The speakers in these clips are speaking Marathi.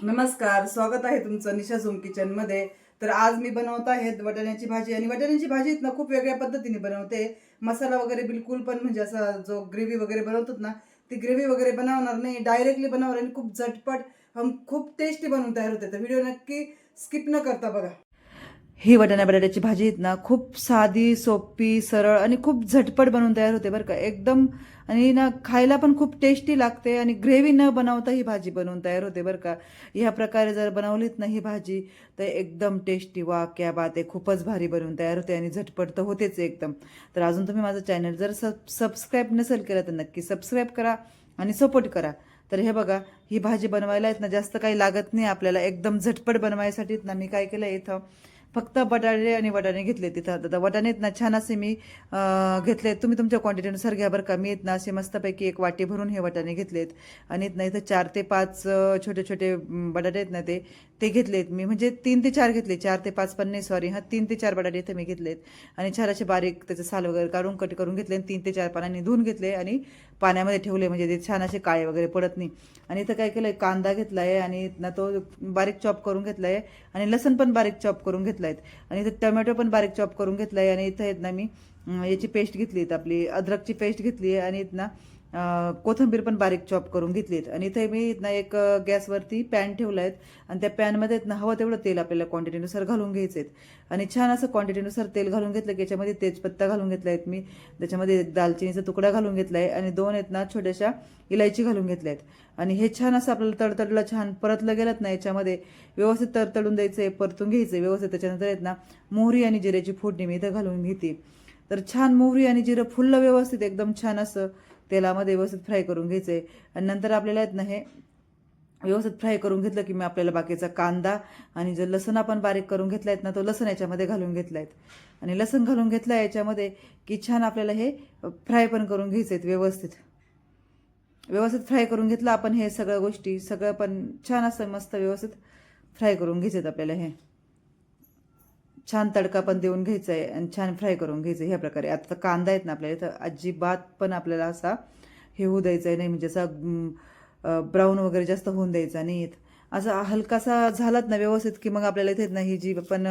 नमस्कार स्वागत आहे तुमचं निशा झोम किचनमध्ये. तर आज मी बनवत आहे वटाण्याची भाजी आणि वटाण्याची भाजी ना खूप वेगळ्या पद्धतीने बनवते. मसाला वगैरे बिलकुल पण म्हणजे असा जो ग्रेव्ही वगैरे बनवतात ना ती ग्रेव्ही वगैरे बनवणार नाही. डायरेक्टली बनवणार आणि खूप झटपट हम खूप टेस्टी बनवून तयार होते. तर व्हिडिओ नक्की स्किप न करता बघा. ही वटाणा बटाट्याची भाजी आहेत ना खूप साधी सोपी सरळ आणि खूप झटपट बनवून तयार होते बरं का. एकदम आणि ना खायला पण खूप टेस्टी लागते आणि ग्रेव्ही न बनवता ही भाजी बनवून तयार होते बरं का. ह्या प्रकारे जर बनवलीत ना ही भाजी तर एकदम टेस्टी वा क्या बात आहे. खूपच भारी बनवून तयार होते आणि झटपट तर होतेच एकदम. तर अजून तुम्ही माझं चॅनल जर सब सबस्क्राईब नसेल केलं तर नक्की सबस्क्राईब करा आणि सपोर्ट करा. तर हे बघा ही भाजी बनवायला आहेत ना जास्त काही लागत नाही आपल्याला. एकदम झटपट बनवायसाठी ना मी काय केलं इथं फक्त बटाटे आणि वटाणे घेतले तिथं. आता वटाणे आहेत ना छान असे मी घेतले तुम्ही तुमच्या क्वांटिटीनुसार घ्या बरं का. मी आहेत ना असे मस्तपैकी एक वाटी भरून हे वटाणे घेतलेत. आणि इथं चार ते पाच छोटे छोटे बटाटे आहेत ना ते ते घेतलेत मी. म्हणजे तीन ते चार घेतले. चार ते पाच पन्ने सॉरी हां तीन ते चार बटाटे इथं मी घेतलेत. आणि छान असे बारीक त्याचं साल वगैरे काढून कट करून घेतले आणि तीन ते चार पाण्याने धुवून घेतले आणि पाण्यामध्ये ठेवले. म्हणजे ते छान असे काळे वगैरे पडत नाही. आणि इथं काय केलं कांदा घेतला आहे आणि ना तो बारीक चॉप करून घेतला आहे आणि लसण पण बारीक चॉप करून घेतला आहेत आणि इथं टोमॅटो पण बारीक चॉप करून घेतला आहे आणि इथं आहेत ना मी याची पेस्ट घेतली आहेत आपली. अद्रकची पेस्ट घेतली आहे. आणि इथं ना कोथिंबीर पण बारीक चॉप करून घेतली आहेत आणि इथे मी इथं ना एक गॅसवरती पॅन ठेवला आहेत आणि त्या पॅनमध्ये ना हवं तेवढं तेल आपल्याला क्वांटिटीनुसार घालून घ्यायचं आहेत आणि छान असं क्वांटिटीनुसार तेल घालून घेतलं की याच्यामध्ये तेजपत्ता घालून घेतला आहेत मी. त्याच्यामध्ये एक दालचिनीचा तुकडा घालून घेतला आहे आणि दोन आहेत ना छोट्याशा इलायची घालून घेतल्या आहेत आणि हे छान असं आपल्याला तडतडलं छान परतलं गेलं ना याच्यामध्ये. व्यवस्थित तडतडून द्यायचं आहे परतून घ्यायचं आहे व्यवस्थित. त्याच्यानंतर आहेत ना मोहरी आणि जिऱ्याची फोडणी मी इथं घालून घेते. तर छान मोहरी आणि जिरं फुल्लं व्यवस्थित एकदम छान असं तेलामध्ये व्यवस्थित फ्राय करून घ्यायचं. आहे आणि नंतर आपल्याला आहेत ना हे व्यवस्थित फ्राय करून घेतलं की मी आपल्याला बाकीचा कांदा आणि जो लसण आपण बारीक करून घेतला आहेत ना तो लसण याच्यामध्ये घालून घेतला आहेत. आणि लसण घालून घेतला आहे याच्यामध्ये की छान आपल्याला हे फ्राय पण करून घ्यायचे आहेत व्यवस्थित. व्यवस्थित फ्राय करून घेतलं आपण हे सगळ्या गोष्टी सगळं पण छान असं मस्त व्यवस्थित फ्राय करून घ्यायचे आहेत आपल्याला हे. छान तडका पण देऊन घ्यायचा आहे आणि छान फ्राय करून घ्यायचं आहे ह्या प्रकारे. आता तर कांदा आहेत ना आपल्याला इथं अजिबात पण आपल्याला असा हे होऊ द्यायचं आहे नाही. म्हणजे असा ब्राऊन वगैरे जास्त होऊन द्यायचा नाही असा हलकासा झालात ना व्यवस्थित की मग आपल्याला इथे ना ही जी आपण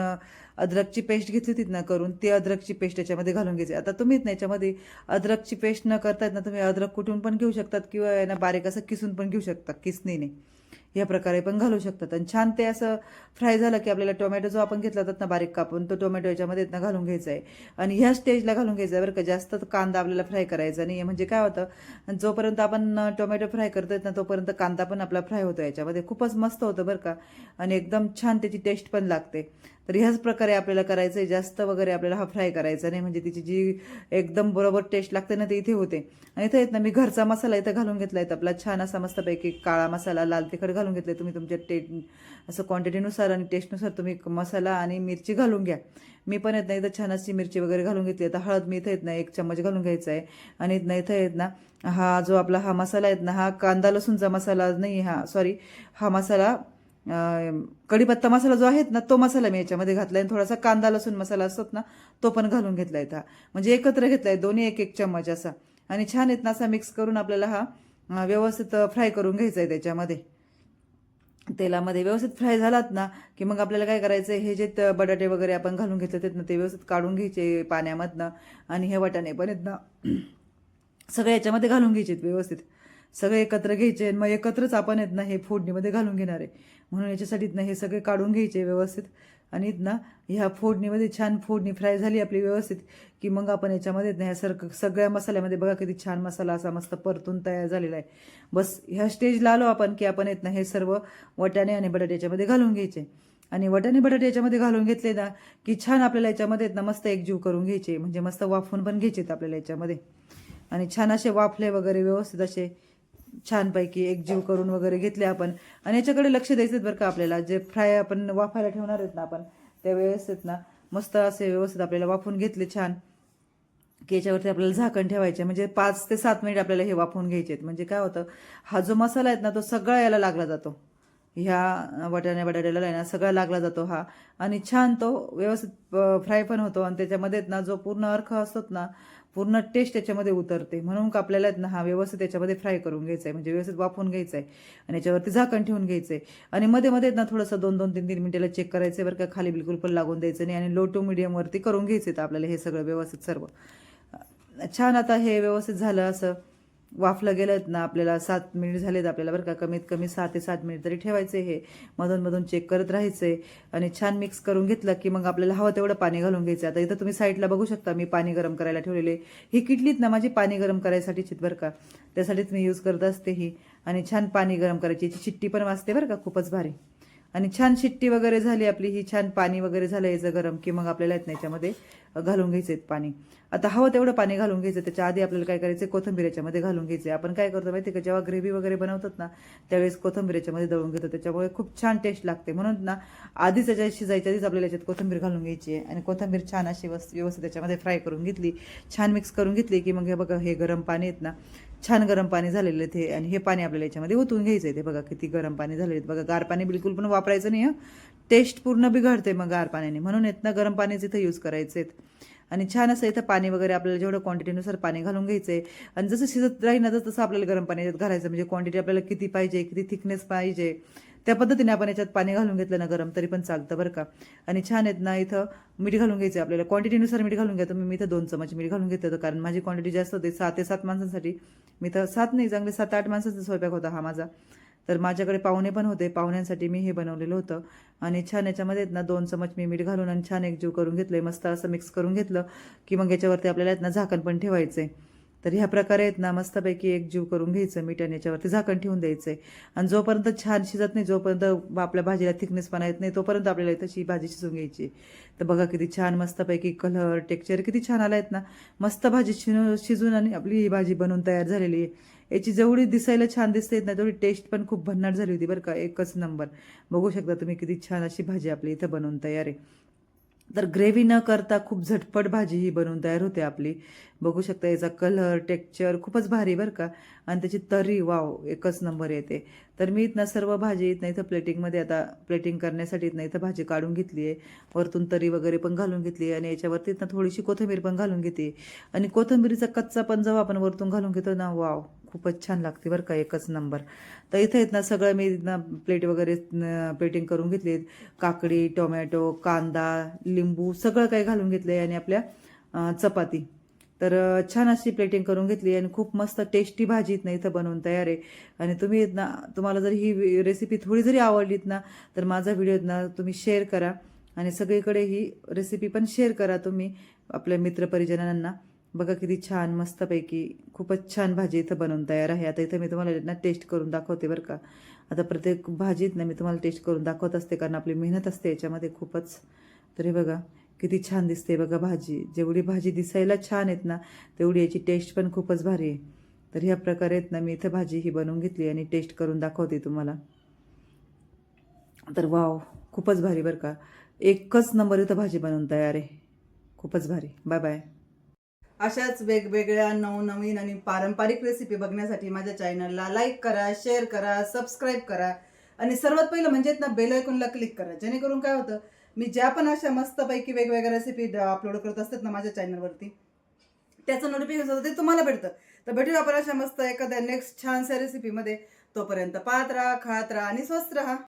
अद्रकची पेस्ट घेतली होती ना करून ती अद्रकची पेस्ट याच्यामध्ये घालून घ्यायची. आता तुम्ही ना याच्यामध्ये अद्रकची पेस्ट न करतायत ना तुम्ही अद्रक कुठून पण घेऊ शकतात किंवा आहे ना बारीक असं किसून पण घेऊ शकता किसनीने या प्रकारे पण घालू शकतात. आणि छान ते असं फ्राय झालं की आपल्याला टोमॅटो जो आपण घेतला होता ना बारीक कापून तो टोमॅटो याच्यामध्ये ना घालून घ्यायचा आहे. आणि ह्या स्टेजला घालून घ्यायचा आहे बरं का जास्त कांदा आपल्याला फ्राय करायचा नाही म्हणजे काय होतं जोपर्यंत आपण टोमॅटो फ्राय करतोय ना तोपर्यंत कांदा पण आपला फ्राय होतो याच्यामध्ये. खूपच मस्त होतं बरं का. आणि एकदम छान त्याची टेस्ट पण लागते. तर ह्याच प्रकारे आपल्याला करायचं आहे जास्त वगैरे आपल्याला हा फ्राय करायचा नाही. म्हणजे तिची जी एकदम बरोबर टेस्ट लागते ना ते इथे होते. आणि इथं येत ना मी घरचा मसाला इथं घालून घेतला आहे. आपला छान असा मस्तपैकी काळा मसाला लाल तिखट घालून घेतले. तुम्ही तुमच्या टे असं क्वांटिटीनुसार आणि टेस्टनुसार तुम्ही मसाला आणि मिरची घालून घ्या. मी पण येत नाही इथं छान अशी मिरची वगैरे घालून घेतली. आता हळद मी इथं येत नाही एक चम्मच घालून घ्यायचा आहे. आणि इथं इथं येत ना हा जो आपला हा मसाला आहेत ना हा कांदा लसूणचा मसाला नाही हा सॉरी हा मसाला कढीपत्ता मसाला जो आहे ना तो मसाला मी याच्यामध्ये घातला आहे थोडासा कांदा लसूण मसाला असतात ना तो पण घालून घेतला आहे हा म्हणजे एकत्र घेतला आहे दोन्ही एक एक चम्मच असा. आणि छान आहेत ना असा मिक्स करून आपल्याला हा व्यवस्थित फ्राय करून घ्यायचा आहे त्याच्यामध्ये. तेलामध्ये व्यवस्थित फ्राय झालात ना की मग आपल्याला काय करायचं हे जे बटाटे वगैरे आपण घालून घेतले आहेत ना ते व्यवस्थित काढून घ्यायचे पाण्यामधनं. आणि हे वाटाणे पण आहेत ना सगळे याच्यामध्ये घालून घ्यायचे आहेत व्यवस्थित. सगळे एकत्र घ्यायचे आणि मग एकत्रच आपण आहेत ना हे फोडणीमध्ये घालून घेणार आहे. म्हणून याच्यासाठी ना हे सगळे काढून घ्यायचे व्यवस्थित. आणि ना ह्या फोडणीमध्ये छान फोडणी फ्राय झाली आपली व्यवस्थित की मग आपण याच्यामध्ये ना ह्या सर सगळ्या मसाल्यामध्ये बघा किती छान मसाला असा मस्त परतून तयार झालेला आहे. बस ह्या स्टेजला आलो आपण की आपण येत ना हे सर्व वटाणे आणि बटाटे याच्यामध्ये घालून घ्यायचे. आणि वटाणे बटाटे याच्यामध्ये घालून घेतले ना की छान आपल्याला याच्यामध्ये ना मस्त एकजीव करून घ्यायचे. म्हणजे मस्त वाफून पण घ्यायचे आहेत आपल्याला याच्यामध्ये. आणि छान असे वाफले वगैरे व्यवस्थित असे छानपैकी एकजीव करून वगैरे घेतले आपण. आणि याच्याकडे लक्ष द्यायचं बरं का आपल्याला. जे फ्राय आपण वाफायला ठेवणार आहेत ना आपण त्या व्यवस्थित ना मस्त असे व्यवस्थित आपल्याला वाफून घेतले छान. की याच्यावरती आपल्याला झाकण ठेवायचे. म्हणजे पाच ते सात मिनिट आपल्याला हे वाफवून घ्यायचे आहेत. म्हणजे काय होतं हा जो मसाला आहे ना तो सगळा याला लागला जातो. ह्या वाटाण्या बटाट्याला आहे ना सगळा लागला जातो हा. आणि छान तो व्यवस्थित फ्राय पण होतो. आणि त्याच्यामध्ये ना जो पूर्ण अर्क असतो ना पूर्ण टेस्ट त्याच्यामध्ये उतरते. म्हणून का आपल्याला ना हा व्यवस्थित त्याच्यामध्ये फ्राय करून घ्यायचा आहे म्हणजे व्यवस्थित वाफवून घ्यायचं आहे आणि याच्यावरती झाकण ठेवून घ्यायचं आहे आणि मध्ये मध्ये ना थोडंसं दोन दोन तीन तीन मिनिटाला चेक करायचं आहे बरं का खाली बिलकुल पण लागून द्यायचं नाही. आणि लो टू मिडियमवरती करून घ्यायचं आहे आपल्याला हे सगळं व्यवस्थित सर्व. छान आता हे व्यवस्थित झालं असं. वाफलं गेलं ना आपल्याला सात मिनिट झालेत आपल्याला बरं का कमीत कमी सहा ते सात मिनिट तरी ठेवायचे हे. मधून मधून चेक करत राहायचे आणि छान मिक्स करून घेतलं की मग आपल्याला हवं तेवढं पाणी घालून घ्यायचं. आता इथं तुम्ही साईडला बघू शकता मी पाणी गरम करायला ठेवलेले. ही किटलीत ना माझी पाणी गरम करायसाठी बरं का. त्यासाठीच मी यूज करत असते ही. आणि छान पाणी गरम करायची. याची चिट्टी पण वाचते बरं का खूपच भारी. आणि छान शिट्टी वगैरे झाली आपली ही छान पाणी वगैरे झालं याचं गरम की मग आपल्याला येत याच्यामध्ये घालून घ्यायचं पाणी. आता हवं तेवढं पाणी घालून घ्यायचं त्याच्या आधी आपल्याला काय करायचं कोथंबीर याच्यामध्ये घालून घ्यायचं आपण काय करतो माहिती का जेव्हा ग्रेव्ही वगैरे बनवतात ना त्यावेळेस कोथंबीर याच्यामध्ये दळून घेतो त्याच्यामुळे खूप छान टेस्ट लागते. म्हणून ना आधीच याच्यात शिजायच्या आधीच आपल्याला याच्यात कोथंबीर घालून घ्यायची आहे. आणि कोथंबीर छान अशी व्यवस्थित त्याच्यामध्ये फ्राय करून घेतली छान मिक्स करून घेतली की मग हे बघा हे गरम पाणी आहेत ना छान गरम पाणी झालेलं आहे ते आणि हे पाणी आपल्याला याच्यामध्ये ओतून घ्यायचं आहे ते बघा किती गरम पाणी झालेलं आहे. बघा गार पाणी बिलकुल पण वापरायचं नाही हं. टेस्ट पूर्ण बिघडते मग गार पाण्याने. म्हणून येत ना गरम पाणीच इथं यूज करायचे आहेत आणि छान असं इथं पाणी वगैरे आपल्याला जेवढं क्वांटिटीनुसार पाणी घालून घ्यायचं आहे आणि जसं शिजत राहील ना तसं आपल्याला गरम पाणी याच्यात घालायचं. म्हणजे क्वांटिटी आपल्याला किती पाहिजे किती थिकनेस पाहिजे. त्या पद्धतीने आपण याच्यात पाणी घालून घेतलं ना गरम तरी पण चालतं बरं का. आणि छान आहेत ना इथं मीठ घालून घ्यायचं आपल्याला. क्वांटिटीनुसार मीठ घालून घ्या तुम्ही मी इथं दोन चमच मीठ घालून घेतलं होतं. कारण माझी क्वांटिटी जास्त होते सहा ते सात माणसांसाठी. मी तर सात नाही चांगले सात आठ माणसाचा स्वयंपाक होता हा माझा. तर माझ्याकडे पाहुणे पण होते पाहुण्यांसाठी मी हे बनवलेलं होतं. आणि छान याच्यामध्ये ना दोन चमच मी मीठ घालून आणि छान एकजीव करून घेतलं मस्त असं मिक्स करून घेतलं की मग याच्यावरती आपल्याला ना झाकण पण ठेवायचं आहे तर ह्या प्रकारे आहेत ना मस्तपैकी एक जीव करून घ्यायचं मीठ आणि याच्यावरती झाकण ठेवून द्यायचं आहे आणि जोपर्यंत छान शिजत नाही जोपर्यंत आपल्या भाजीला थिकनेसपणा येत नाही तोपर्यंत आपल्याला तशी भाजी शिजून घ्यायची तर बघा किती छान मस्तपैकी कलर टेक्स्चर किती छान आला आहेत ना. मस्त भाजी शिजून शिजून आणि आपली ही भाजी बनवून तयार झालेली आहे. याची जेवढी दिसायला छान दिसते ना तेवढी टेस्ट पण खूप भन्नाट झाली होती बरं का एकच नंबर बघू शकता तुम्ही किती छान अशी भाजी आपली इथं बनवून तयार आहे. तर ग्रेव्ही न करता खूप झटपट भाजी ही बनवून तयार होते आपली. बघू शकता याचा कलर टेक्स्चर खूपच भारी बरं का. आणि त्याची तरी वाव एकच नंबर येते. तर मी इथनं सर्व भाजी इथनं इथं प्लेटिंगमध्ये आता प्लेटिंग करण्यासाठी इथनं इथं भाजी काढून घेतली आहे. वरतून तरी वगैरे पण घालून घेतली आहे. आणि याच्यावरती इथनं थोडीशी कोथिंबीर पण घालून घेते. आणि कोथिंबीरीचा कच्चा पण जेव्हा आपण वरतून घालून घेतो ना वाव खूपच छान लागते बरं का एकच नंबर. तर इथं आहेत ना सगळं मी ना प्लेट वगैरे प्लेटिंग करून घेतली काकडी टोमॅटो कांदा लिंबू सगळं काही घालून घेतलं आहे आणि आपल्या चपाती. तर छान अशी प्लेटिंग करून घेतली आणि खूप मस्त टेस्टी भाजी इथनं इथं बनवून तयार आहे. आणि तुम्ही ना तुम्हाला जर ही रेसिपी थोडी जरी आवडलीत ना तर माझा व्हिडिओ ना तुम्ही शेअर करा. आणि सगळीकडे ही रेसिपी पण शेअर करा तुम्ही आपल्या मित्रपरिजनांना. बघा किती छान मस्तपैकी खूपच छान भाजी इथं बनवून तयार आहे. आता इथं मी तुम्हाला ना टेस्ट करून दाखवते बरं का. आता प्रत्येक भाजीत ना मी तुम्हाला टेस्ट करून दाखवत असते कारण आपली मेहनत असते याच्यामध्ये खूपच. तरी बघा किती छान दिसते बघा भाजी. जेवढी भाजी दिसायला छान आहेत ना तेवढी याची टेस्ट पण खूपच भारी आहे. तर ह्या प्रकारे आहेत ना मी इथं भाजी ही बनवून घेतली आणि टेस्ट करून दाखवते तुम्हाला. तर वाव खूपच भारी बरं का. एकच नंबर इथं भाजी बनवून तयार आहे. खूपच भारी. बाय बाय अशाच वेगवेगळ्या नवनवीन आणि पारंपरिक रेसिपी बघण्यासाठी माझ्या चॅनलला लाईक करा शेअर करा सबस्क्राईब करा. आणि सर्वात पहिलं म्हणजे ना बेल आयकॉनला क्लिक करा. जेणेकरून काय होतं मी ज्या पण अशा मस्तपैकी वेगवेगळ्या रेसिपी अपलोड करत असतात ना माझ्या चॅनलवरती त्याचं नोटिफिकेशन होतं ते तुम्हाला भेटतं. तर भेटूया आपण अशा मस्त एखाद्या नेक्स्ट छानशा रेसिपीमध्ये तोपर्यंत पाहत राहा खात राहा आणि स्वस्त राहा.